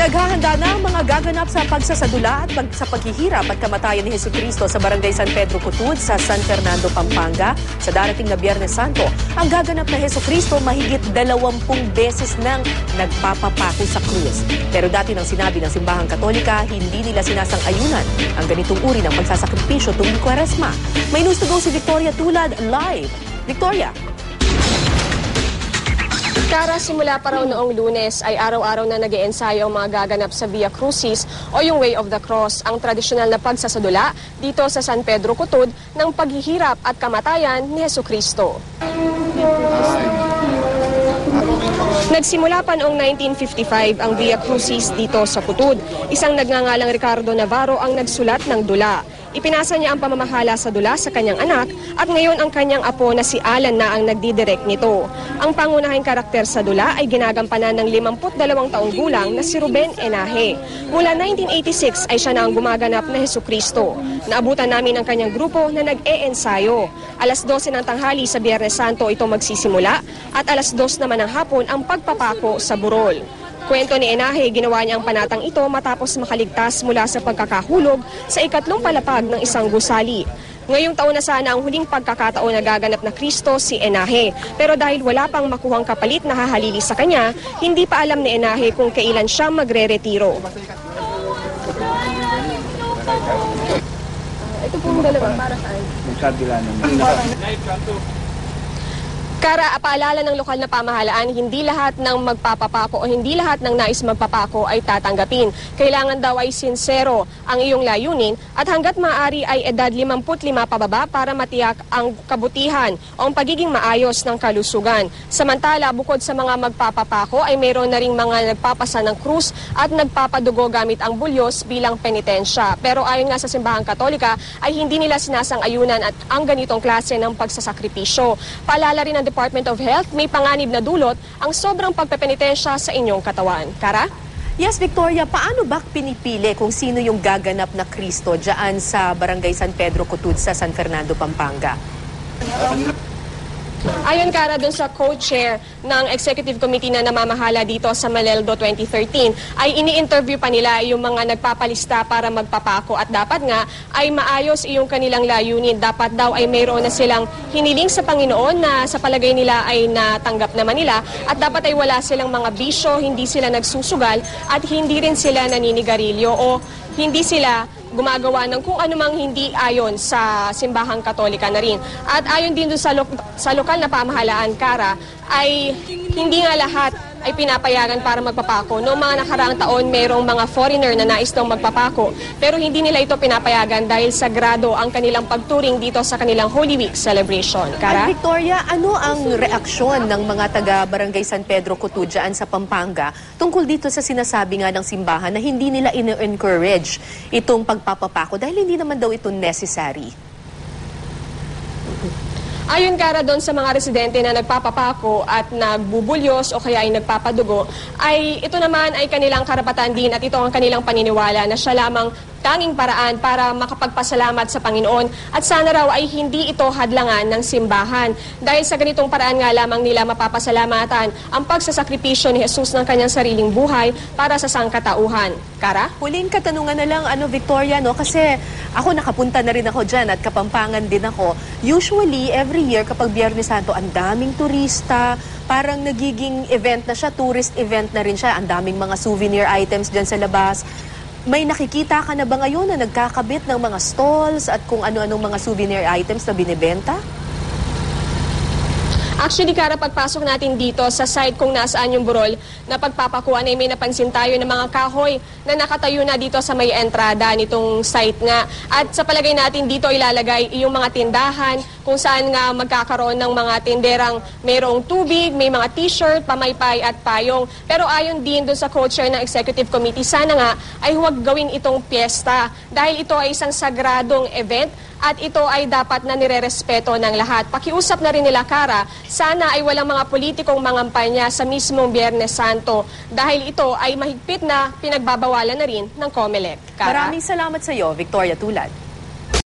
Naghahanda na ang mga gaganap sa pagsasadula at pag, sa paghihirap at kamatayan ni Heso Cristo sa Barangay San Pedro Cutud sa San Fernando, Pampanga sa darating na Biyernes Santo. Ang gaganap na Heso Cristo mahigit dalawampung beses nang nagpapapako sa krus. Pero dati nang sinabi ng simbahang katolika, hindi nila sinasang-ayunan ang ganitong uri ng pagsasakripisyo tuwing kwaresma. May news to go si Victoria Tulad live. Victoria. Kara, simula pa raw noong lunes ay araw-araw na nag ensayo ang mga gaganap sa Via Crucis o yung Way of the Cross, ang tradisyonal na pagsasadula dito sa San Pedro Cutud ng paghihirap at kamatayan ni Heso Kristo. Nagsimula pa noong 1955 ang Via Crucis dito sa Cutud. Isang nagngangalang Ricardo Navarro ang nagsulat ng dula. Ipinasa niya ang pamamahala sa dula sa kanyang anak at ngayon ang kanyang apo na si Alan na ang nagdidirect nito. Ang pangunahing karakter sa dula ay ginagampanan ng 52 taong gulang na si Ruben Enahe. Mula 1986 ay siya na ang gumaganap na Heso Kristo. Naabutan namin ang kanyang grupo na nag-e-ensayo. Alas 12 ng tanghali sa Biyernes Santo ito magsisimula at alas 2 naman ng hapon ang pagpapako sa burol. Kwento ni Enahe, ginawa niya ang panatang ito matapos makaligtas mula sa pagkakahulog sa ikatlong palapag ng isang gusali. Ngayong taon na sana ang huling pagkakataon na gaganap na Kristo si Enahe. Pero dahil wala pang makuhang kapalit na hahalili sa kanya, hindi pa alam ni Enahe kung kailan siya magre-retiro. Ito po yung dalawa para saan? Sabi lang naman. Kara, paalala ng lokal na pamahalaan, hindi lahat ng magpapapako o hindi lahat ng nais magpapako ay tatanggapin. Kailangan daw ay sincero ang iyong layunin at hanggat maaari ay edad 55 pababa para matiyak ang kabutihan o ang pagiging maayos ng kalusugan. Samantala, bukod sa mga magpapapako ay mayroon na ring mga nagpapasa ng krus at nagpapadugo gamit ang bulyos bilang penitensya. Pero ayon nga sa simbahang katolika ay hindi nila sinasang-ayunan at ang ganitong klase ng pagsasakripisyo. Paalala rin ng Department of Health, may panganib na dulot ang sobrang pagpepenitensya sa inyong katawan. Kara? Yes, Victoria, paano ba pinipili kung sino yung gaganap na Kristo dyan sa Barangay San Pedro Cutud sa San Fernando, Pampanga? Ayon Kara dun sa co-chair ng executive committee na namamahala dito sa Maleldo 2013 ay ini-interview pa nila yung mga nagpapalista para magpapako at dapat nga ay maayos yung kanilang layunin. Dapat daw ay mayroon na silang hiniling sa Panginoon na sa palagay nila ay natanggap naman nila at dapat ay wala silang mga bisyo, hindi sila nagsusugal at hindi rin sila naninigarilyo o hindi sila gumagawa ng kung anumang hindi ayon sa simbahang katolika na rin. At ayon din doon sa, lo- sa lokal na pamahalaan, Kara, ay hindi nga lahat ay pinapayagan para magpapako. Noong mga nakaraang taon, mayroong mga foreigner na nais nang magpapako. Pero hindi nila ito pinapayagan dahil sagrado ang kanilang pagturing dito sa kanilang Holy Week celebration. At Kara? Victoria, ano ang reaksyon ng mga taga Barangay San Pedro Cutud dyan sa Pampanga tungkol dito sa sinasabi nga ng simbahan na hindi nila ino-encourage itong pagpapapako dahil hindi naman daw ito necessary? Ayon kara doon sa mga residente na nagpapapako at nagbubulyos o kaya ay nagpapadugo, ay ito naman ay kanilang karapatan din at ito ang kanilang paniniwala na siya lamang tanging paraan para makapagpasalamat sa Panginoon at sana raw ay hindi ito hadlangan ng simbahan. Dahil sa ganitong paraan nga lamang nila mapapasalamatan ang pagsasakripisyo ni Jesus ng kanyang sariling buhay para sa sangkatauhan. Kara? Huling katanungan na lang, ano Victoria, no? Kasi ako nakapunta na rin ako dyan at kapampangan din ako. Usually, every year kapag Biyernes Santo, ang daming turista, parang nagiging event na siya, tourist event na rin siya. Ang daming mga souvenir items dyan sa labas. May nakikita ka na ba ngayon na nagkakabit ng mga stalls at kung ano-anong mga souvenir items na binibenta? Actually, Kara, pagpasok natin dito sa site kung nasaan yung burol na pagpapakuan ay may napansin tayo ng mga kahoy na nakatayo na dito sa may entrada nitong site nga. At sa palagay natin dito ilalagay yung mga tindahan kung saan nga magkakaroon ng mga tinderang mayroong tubig, may mga t-shirt, pamaypay at payong. Pero ayon din doon sa co-chair ng executive committee, sana nga ay huwag gawin itong piyesta dahil ito ay isang sagradong event at ito ay dapat na nirerespeto ng lahat. Pakiusap na rin nila Kara, sana ay walang mga politikong mangampanya sa mismong Biyernes Santo dahil ito ay mahigpit na pinagbabawalan na rin ng COMELEC. Kara? Maraming salamat sa iyo, Victoria Tulad.